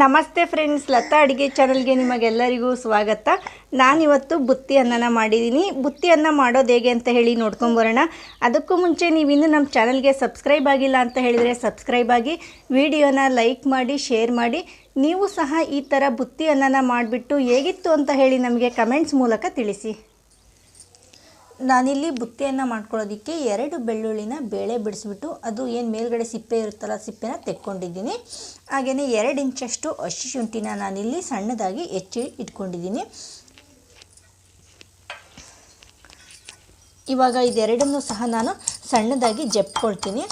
ನಮಸ್ತೆ ಫ್ರೆಂಡ್ಸ್ ಲತಾ ಅಡುಗೆ ಚಾನಲ್ಗೆ ನಿಮಗೆಲ್ಲರಿಗೂ ಸ್ವಾಗತ. ನಾನಿವತ್ತು ಬುತ್ತಿ ಅನ್ನನ ಮಾಡಿದ್ದೀನಿ. ಬುತ್ತಿ ಅನ್ನ ಮಾಡೋದು ಹೇಗೆ ಅಂತ ಹೇಳಿ ನೋಡ್ಕೊಂಬರೋಣ. ಅದಕ್ಕೂ ಮುಂಚೆ ನೀವಿನ್ನೂ ನಮ್ಮ ಚಾನಲ್ಗೆ ಸಬ್ಸ್ಕ್ರೈಬ್ ಆಗಿಲ್ಲ ಅಂತ ಹೇಳಿದರೆ ಸಬ್ಸ್ಕ್ರೈಬ್ ಆಗಿ, ವಿಡಿಯೋನ ಲೈಕ್ ಮಾಡಿ ಶೇರ್ ಮಾಡಿ. ನೀವು ಸಹ ಈ ಥರ ಬುತ್ತಿ ಅನ್ನನ ಮಾಡಿಬಿಟ್ಟು ಹೇಗಿತ್ತು ಅಂತ ಹೇಳಿ ನಮಗೆ ಕಮೆಂಟ್ಸ್ ಮೂಲಕ ತಿಳಿಸಿ. ನಾನಿಲ್ಲಿ ಬುತ್ತಿಯನ್ನು ಮಾಡ್ಕೊಳ್ಳೋದಕ್ಕೆ ಎರಡು ಬೆಳ್ಳುಳ್ಳಿನ ಬೇಳೆ ಬಿಡಿಸ್ಬಿಟ್ಟು ಅದು ಏನು ಮೇಲ್ಗಡೆ ಸಿಪ್ಪೆ ಇರುತ್ತಲ್ಲ ಸಿಪ್ಪೆನ ತೆಕ್ಕೊಂಡಿದ್ದೀನಿ. ಹಾಗೆಯೇ ಎರಡು ಇಂಚಷ್ಟು ಹಸಿ ಶುಂಠಿನ ನಾನಿಲ್ಲಿ ಸಣ್ಣದಾಗಿ ಹೆಚ್ಚಿ ಇಟ್ಕೊಂಡಿದ್ದೀನಿ. ಇವಾಗ ಇದೆರಡನ್ನೂ ಸಹ ನಾನು ಸಣ್ಣದಾಗಿ ಜಪ್ಕೊಳ್ತೀನಿ.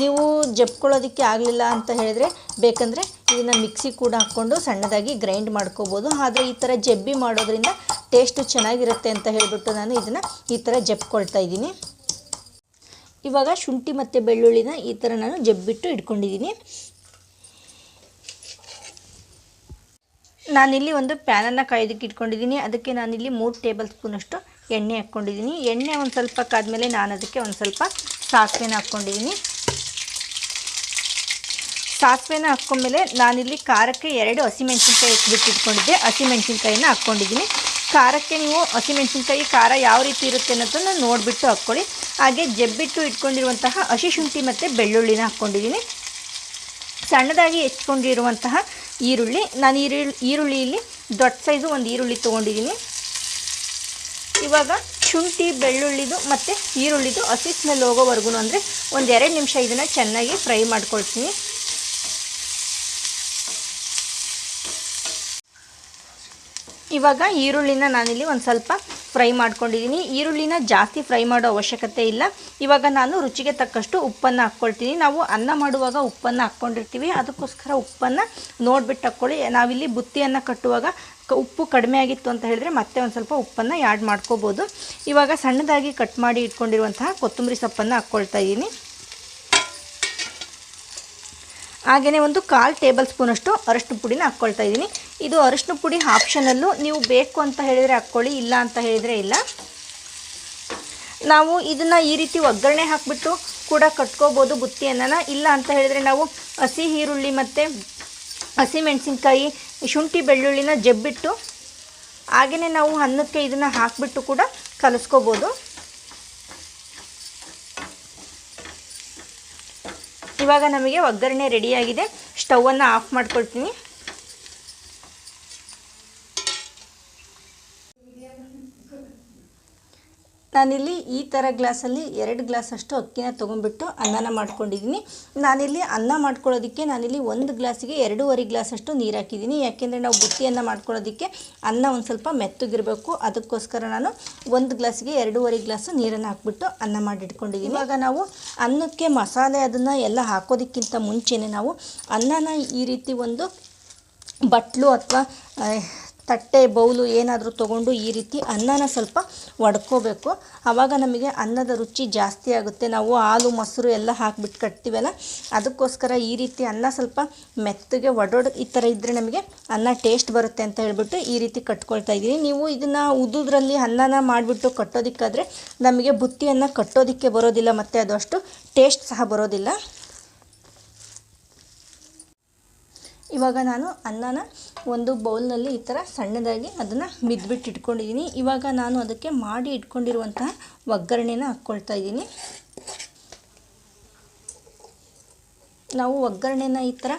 ನೀವು ಜಪ್ಕೊಳ್ಳೋದಕ್ಕೆ ಆಗಲಿಲ್ಲ ಅಂತ ಹೇಳಿದ್ರೆ ಬೇಕಂದರೆ ಇದನ್ನು ಮಿಕ್ಸಿ ಕೂಡ ಹಾಕ್ಕೊಂಡು ಸಣ್ಣದಾಗಿ ಗ್ರೈಂಡ್ ಮಾಡ್ಕೋಬೋದು. ಆದರೆ ಈ ಥರ ಜಬ್ಬಿ ಮಾಡೋದ್ರಿಂದ ಟೇಸ್ಟು ಚೆನ್ನಾಗಿರುತ್ತೆ ಅಂತ ಹೇಳಿಬಿಟ್ಟು ನಾನು ಇದನ್ನು ಈ ಥರ ಜಪ್ಕೊಳ್ತಾ ಇದ್ದೀನಿ. ಇವಾಗ ಶುಂಠಿ ಮತ್ತು ಬೆಳ್ಳುಳ್ಳಿನ ಈ ಥರ ನಾನು ಜಬ್ಬಿಟ್ಟು ಇಟ್ಕೊಂಡಿದ್ದೀನಿ. ನಾನಿಲ್ಲಿ ಒಂದು ಪ್ಯಾನನ್ನು ಕಾಯೋದಕ್ಕೆ ಇಟ್ಕೊಂಡಿದ್ದೀನಿ. ಅದಕ್ಕೆ ನಾನಿಲ್ಲಿ ಮೂರು ಟೇಬಲ್ ಸ್ಪೂನಷ್ಟು ಎಣ್ಣೆ ಹಾಕ್ಕೊಂಡಿದ್ದೀನಿ. ಎಣ್ಣೆ ಒಂದು ಸ್ವಲ್ಪ ಕಾದ್ಮೇಲೆ ನಾನು ಅದಕ್ಕೆ ಒಂದು ಸ್ವಲ್ಪ ಸಾಸಿವೆನ ಹಾಕ್ಕೊಂಡಿದ್ದೀನಿ. ಸಾಸಿವೆನ ಹಾಕ್ಕೊಂಡ್ಮೇಲೆ ನಾನಿಲ್ಲಿ ಖಾರಕ್ಕೆ ಎರಡು ಹಸಿಮೆಣ್ಸಿನ್ಕಾಯಿ ಇಟ್ಬಿಟ್ಟು ಇಟ್ಕೊಂಡಿದ್ದೆ. ಹಸಿಮೆಣ್ಸಿನ್ಕಾಯಿನ ಹಾಕ್ಕೊಂಡಿದ್ದೀನಿ. ಖಾರಕ್ಕೆ ನೀವು ಹಸಿಮೆಣಸಿನ್ಕಾಯಿ ಖಾರ ಯಾವ ರೀತಿ ಇರುತ್ತೆ ಅನ್ನೋದನ್ನು ನೋಡಿಬಿಟ್ಟು ಹಾಕ್ಕೊಳ್ಳಿ. ಹಾಗೆ ಜಬ್ಬಿಟ್ಟು ಇಟ್ಕೊಂಡಿರುವಂತಹ ಹಸಿ ಶುಂಠಿ ಮತ್ತು ಬೆಳ್ಳುಳ್ಳಿನ ಹಾಕ್ಕೊಂಡಿದ್ದೀನಿ. ಸಣ್ಣದಾಗಿ ಹೆಚ್ಕೊಂಡಿರುವಂತಹ ಈರುಳ್ಳಿ. ನಾನು ಈರುಳ್ಳಿ ಈರುಳ್ಳಿಯಲ್ಲಿ ದೊಡ್ಡ ಸೈಜು ಒಂದು ಈರುಳ್ಳಿ ತೊಗೊಂಡಿದ್ದೀನಿ. ಇವಾಗ ಶುಂಠಿ, ಬೆಳ್ಳುಳ್ಳಿದು ಮತ್ತು ಈರುಳ್ಳಿದು ಹಸಿ ಸ್ಮೆಲ್ ಹೋಗೋವರೆಗೂ ಅಂದರೆ ಒಂದು ಎರಡು ನಿಮಿಷ ಇದನ್ನು ಚೆನ್ನಾಗಿ ಫ್ರೈ ಮಾಡ್ಕೊಳ್ತೀನಿ. ಇವಾಗ ಈರುಳ್ಳಿನ ನಾನಿಲ್ಲಿ ಒಂದು ಸ್ವಲ್ಪ ಫ್ರೈ ಮಾಡ್ಕೊಂಡಿದ್ದೀನಿ ಈರುಳ್ಳಿನ ಜಾಸ್ತಿ ಫ್ರೈ ಮಾಡೋ ಅವಶ್ಯಕತೆ ಇಲ್ಲ. ಇವಾಗ ನಾನು ರುಚಿಗೆ ತಕ್ಕಷ್ಟು ಉಪ್ಪನ್ನು ಹಾಕ್ಕೊಳ್ತೀನಿ ನಾವು ಅನ್ನ ಮಾಡುವಾಗ ಉಪ್ಪನ್ನು ಹಾಕ್ಕೊಂಡಿರ್ತೀವಿ ಅದಕ್ಕೋಸ್ಕರ ಉಪ್ಪನ್ನು ನೋಡಿಬಿಟ್ಟು ಹಾಕ್ಕೊಳ್ಳಿ ನಾವಿಲ್ಲಿ ಬುತ್ತಿಯನ್ನು ಕಟ್ಟುವಾಗ ಉಪ್ಪು ಕಡಿಮೆ ಆಗಿತ್ತು ಅಂತ ಹೇಳಿದ್ರೆ ಮತ್ತೆ ಒಂದು ಸ್ವಲ್ಪ ಉಪ್ಪನ್ನು ಆ್ಯಡ್ ಮಾಡ್ಕೋಬೋದು. ಇವಾಗ ಸಣ್ಣದಾಗಿ ಕಟ್ ಮಾಡಿ ಇಟ್ಕೊಂಡಿರುವಂತಹ ಕೊತ್ತಂಬರಿ ಸೊಪ್ಪನ್ನು ಹಾಕ್ಕೊಳ್ತಾ ಇದ್ದೀನಿ ಹಾಗೆಯೇ ಒಂದು ಕಾಲು ಟೇಬಲ್ ಸ್ಪೂನಷ್ಟು ಅರಷ್ಟು ಪುಡಿನ ಹಾಕ್ಕೊಳ್ತಾ ಇದ್ದೀನಿ ಇದು ಅರಿಶಿನ ಪುಡಿ ಆಪ್ಷನಲ್ಲು ನೀವು ಬೇಕು ಅಂತ ಹೇಳಿದರೆ ಹಾಕ್ಕೊಳ್ಳಿ, ಇಲ್ಲ ಅಂತ ಹೇಳಿದರೆ ಇಲ್ಲ. ನಾವು ಇದನ್ನು ಈ ರೀತಿ ಒಗ್ಗರಣೆ ಹಾಕಿಬಿಟ್ಟು ಕೂಡ ಕಟ್ಕೋಬೋದು ಬುತ್ತಿಯನ್ನು. ಇಲ್ಲ ಅಂತ ಹೇಳಿದರೆ ನಾವು ಹಸಿ ಈರುಳ್ಳಿ ಮತ್ತು ಹಸಿ ಮೆಣಸಿನ್ಕಾಯಿ, ಶುಂಠಿ ಬೆಳ್ಳುಳ್ಳಿನ ಜಬ್ಬಿಟ್ಟು ಹಾಗೆಯೇ ನಾವು ಅನ್ನಕ್ಕೆ ಇದನ್ನು ಹಾಕಿಬಿಟ್ಟು ಕೂಡ ಕಲಿಸ್ಕೋಬೋದು. ಇವಾಗ ನಮಗೆ ಒಗ್ಗರಣೆ ರೆಡಿಯಾಗಿದೆ ಸ್ಟವನ್ನು ಆಫ್ ಮಾಡ್ಕೊಳ್ತೀನಿ. ನಾನಿಲ್ಲಿ ಈ ಥರ ಗ್ಲಾಸಲ್ಲಿ ಎರಡು ಗ್ಲಾಸಷ್ಟು ಅಕ್ಕಿನ ತೊಗೊಂಡ್ಬಿಟ್ಟು ಅನ್ನನ ಮಾಡ್ಕೊಂಡಿದ್ದೀನಿ. ನಾನಿಲ್ಲಿ ಅನ್ನ ಮಾಡ್ಕೊಳ್ಳೋದಕ್ಕೆ ನಾನಿಲ್ಲಿ ಒಂದು ಗ್ಲಾಸಿಗೆ ಎರಡೂವರೆ ಗ್ಲಾಸಷ್ಟು ನೀರು ಹಾಕಿದ್ದೀನಿ. ಯಾಕೆಂದರೆ ನಾವು ಬುತ್ತಿಯನ್ನು ಮಾಡ್ಕೊಳ್ಳೋದಕ್ಕೆ ಅನ್ನ ಒಂದು ಸ್ವಲ್ಪ ಮೆತ್ತಗಿರಬೇಕು. ಅದಕ್ಕೋಸ್ಕರ ನಾನು ಒಂದು ಗ್ಲಾಸಿಗೆ ಎರಡೂವರೆ ಗ್ಲಾಸು ನೀರನ್ನು ಹಾಕ್ಬಿಟ್ಟು ಅನ್ನ ಮಾಡಿಟ್ಕೊಂಡಿದ್ದೀನಿ. ಇವಾಗ ನಾವು ಅನ್ನಕ್ಕೆ ಮಸಾಲೆ ಅದನ್ನು ಎಲ್ಲ ಹಾಕೋದಕ್ಕಿಂತ ಮುಂಚೆನೇ ನಾವು ಅನ್ನನ ಈ ರೀತಿ ಒಂದು ಬಟ್ಲು ಅಥವಾ ತಟ್ಟೆ, ಬೌಲು ಏನಾದರೂ ತೊಗೊಂಡು ಈ ರೀತಿ ಅನ್ನನ ಸ್ವಲ್ಪ ಒಡ್ಕೋಬೇಕು. ಆವಾಗ ನಮಗೆ ಅನ್ನದ ರುಚಿ ಜಾಸ್ತಿ ಆಗುತ್ತೆ. ನಾವು ಹಾಲು, ಮೊಸರು ಎಲ್ಲ ಹಾಕಿಬಿಟ್ಟು ಕಟ್ತೀವಲ್ಲ, ಅದಕ್ಕೋಸ್ಕರ ಈ ರೀತಿ ಅನ್ನ ಸ್ವಲ್ಪ ಮೆತ್ತಗೆ ಒಡೊಡ್, ಈ ಥರ ಇದ್ದರೆ ನಮಗೆ ಅನ್ನ ಟೇಸ್ಟ್ ಬರುತ್ತೆ ಅಂತ ಹೇಳ್ಬಿಟ್ಟು ಈ ರೀತಿ ಕಟ್ಕೊಳ್ತಾ ಇದ್ದೀನಿ. ನೀವು ಇದನ್ನು ಉದುದ್ರಲ್ಲಿ ಅನ್ನನ ಮಾಡಿಬಿಟ್ಟು ಕಟ್ಟೋದಕ್ಕಾದರೆ ನಮಗೆ ಬುತ್ತಿಯನ್ನು ಕಟ್ಟೋದಕ್ಕೆ ಬರೋದಿಲ್ಲ, ಮತ್ತು ಅದು ಅಷ್ಟು ಟೇಸ್ಟ್ ಸಹ ಬರೋದಿಲ್ಲ. ಇವಾಗ ನಾನು ಅನ್ನನ ಒಂದು ಬೌಲ್ನಲ್ಲಿ ಈ ಥರ ಸಣ್ಣದಾಗಿ ಅದನ್ನು ಮಿದ್ಬಿಟ್ಟು ಇಟ್ಕೊಂಡಿದ್ದೀನಿ. ಇವಾಗ ನಾನು ಅದಕ್ಕೆ ಮಾಡಿ ಇಟ್ಕೊಂಡಿರುವಂತಹ ಒಗ್ಗರಣೆನ ಹಾಕ್ಕೊಳ್ತಾ ಇದ್ದೀನಿ. ನಾವು ಒಗ್ಗರಣೆನ ಈ ಥರ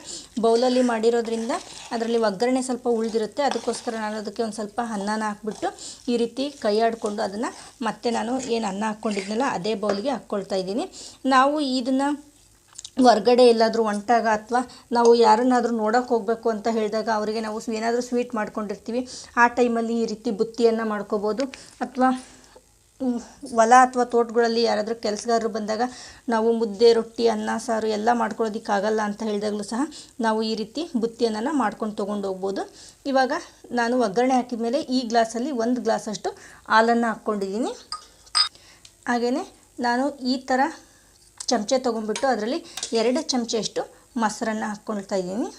ಬೌಲಲ್ಲಿ ಮಾಡಿರೋದ್ರಿಂದ ಅದರಲ್ಲಿ ಒಗ್ಗರಣೆ ಸ್ವಲ್ಪ ಉಳಿದಿರುತ್ತೆ. ಅದಕ್ಕೋಸ್ಕರ ನಾನು ಅದಕ್ಕೆ ಒಂದು ಸ್ವಲ್ಪ ಅನ್ನನ ಹಾಕ್ಬಿಟ್ಟು ಈ ರೀತಿ ಕೈ ಆಡಿಕೊಂಡು ಅದನ್ನು ಮತ್ತೆ ನಾನು ಏನು ಅನ್ನ ಹಾಕ್ಕೊಂಡಿದ್ನಲ್ಲ ಅದೇ ಬೌಲ್ಗೆ ಹಾಕ್ಕೊಳ್ತಾ ಇದ್ದೀನಿ. ನಾವು ಇದನ್ನು ಹೊರ್ಗಡೆ ಎಲ್ಲಾದರೂ ಹೊಂಟಾಗ ಅಥವಾ ನಾವು ಯಾರನ್ನಾದರೂ ನೋಡೋಕೆ ಹೋಗಬೇಕು ಅಂತ ಹೇಳಿದಾಗ ಅವರಿಗೆ ನಾವು ಏನಾದರೂ ಸ್ವೀಟ್ ಮಾಡ್ಕೊಂಡಿರ್ತೀವಿ, ಆ ಟೈಮಲ್ಲಿ ಈ ರೀತಿ ಬುತ್ತಿಯನ್ನು ಮಾಡ್ಕೋಬೋದು. ಅಥವಾ ಹೊಲ ಅಥವಾ ತೋಟಗಳಲ್ಲಿ ಯಾರಾದರೂ ಕೆಲಸಗಾರರು ಬಂದಾಗ ನಾವು ಮುದ್ದೆ, ರೊಟ್ಟಿ, ಅನ್ನ, ಸಾರು ಎಲ್ಲ ಮಾಡ್ಕೊಳ್ಳೋದಕ್ಕಾಗಲ್ಲ ಅಂತ ಹೇಳಿದಾಗಲೂ ಸಹ ನಾವು ಈ ರೀತಿ ಬುತ್ತಿಯನ್ನು ಮಾಡ್ಕೊಂಡು ತೊಗೊಂಡು ಹೋಗ್ಬೋದು. ಇವಾಗ ನಾನು ಒಗ್ಗರಣೆ ಹಾಕಿದ ಮೇಲೆ ಈ ಗ್ಲಾಸಲ್ಲಿ ಒಂದು ಗ್ಲಾಸಷ್ಟು ಹಾಲನ್ನು ಹಾಕ್ಕೊಂಡಿದ್ದೀನಿ. ಹಾಗೆಯೇ ನಾನು ಈ ಥರ ಚಮಚೆ ತೊಗೊಂಡ್ಬಿಟ್ಟು ಅದರಲ್ಲಿ ಎರಡು ಚಮಚೆಯಷ್ಟು ಮೊಸರನ್ನು ಹಾಕ್ಕೊಳ್ತಾ ಇದ್ದೀನಿ.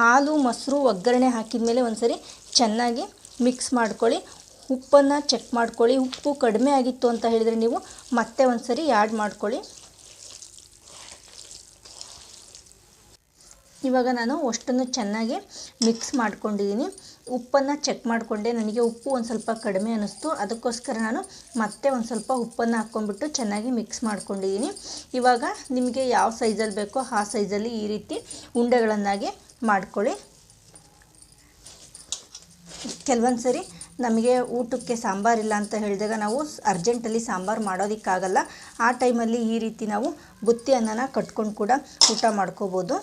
ಹಾಲು, ಮೊಸರು, ಒಗ್ಗರಣೆ ಹಾಕಿದ ಮೇಲೆ ಒಂದ್ಸರಿ ಚೆನ್ನಾಗಿ ಮಿಕ್ಸ್ ಮಾಡ್ಕೊಳ್ಳಿ. ಉಪ್ಪನ್ನು ಚೆಕ್ ಮಾಡ್ಕೊಳ್ಳಿ. ಉಪ್ಪು ಕಡಿಮೆ ಆಗಿತ್ತು ಅಂತ ಹೇಳಿದರೆ ನೀವು ಮತ್ತೆ ಒಂದ್ಸರಿ ಆ್ಯಡ್ ಮಾಡ್ಕೊಳ್ಳಿ. ಇವಾಗ ನಾನು ಅಷ್ಟನ್ನು ಚೆನ್ನಾಗಿ ಮಿಕ್ಸ್ ಮಾಡ್ಕೊಂಡಿದ್ದೀನಿ. ಉಪ್ಪನ್ನು ಚೆಕ್ ಮಾಡಿಕೊಂಡೆ. ನನಗೆ ಉಪ್ಪು ಒಂದು ಸ್ವಲ್ಪ ಕಡಿಮೆ ಅನ್ನಿಸ್ತು. ಅದಕ್ಕೋಸ್ಕರ ನಾನು ಮತ್ತೆ ಒಂದು ಸ್ವಲ್ಪ ಉಪ್ಪನ್ನು ಹಾಕ್ಕೊಂಡ್ಬಿಟ್ಟು ಚೆನ್ನಾಗಿ ಮಿಕ್ಸ್ ಮಾಡ್ಕೊಂಡಿದ್ದೀನಿ ಇವಾಗ ನಿಮಗೆ ಯಾವ ಸೈಜಲ್ಲಿ ಬೇಕೋ ಆ ಸೈಜಲ್ಲಿ ಈ ರೀತಿ ಉಂಡೆಗಳನ್ನಾಗಿ ಮಾಡ್ಕೊಳ್ಳಿ. ಕೆಲವೊಂದು ಸರಿ ನಮಗೆ ಊಟಕ್ಕೆ ಸಾಂಬಾರಿಲ್ಲ ಅಂತ ಹೇಳಿದಾಗ ನಾವು ಅರ್ಜೆಂಟಲ್ಲಿ ಸಾಂಬಾರು ಮಾಡೋದಕ್ಕಾಗಲ್ಲ. ಆ ಟೈಮಲ್ಲಿ ಈ ರೀತಿ ನಾವು ಬುತ್ತಿ ಅನ್ನನ ಕಟ್ಕೊಂಡು ಕೂಡ ಊಟ ಮಾಡ್ಕೋಬೋದು.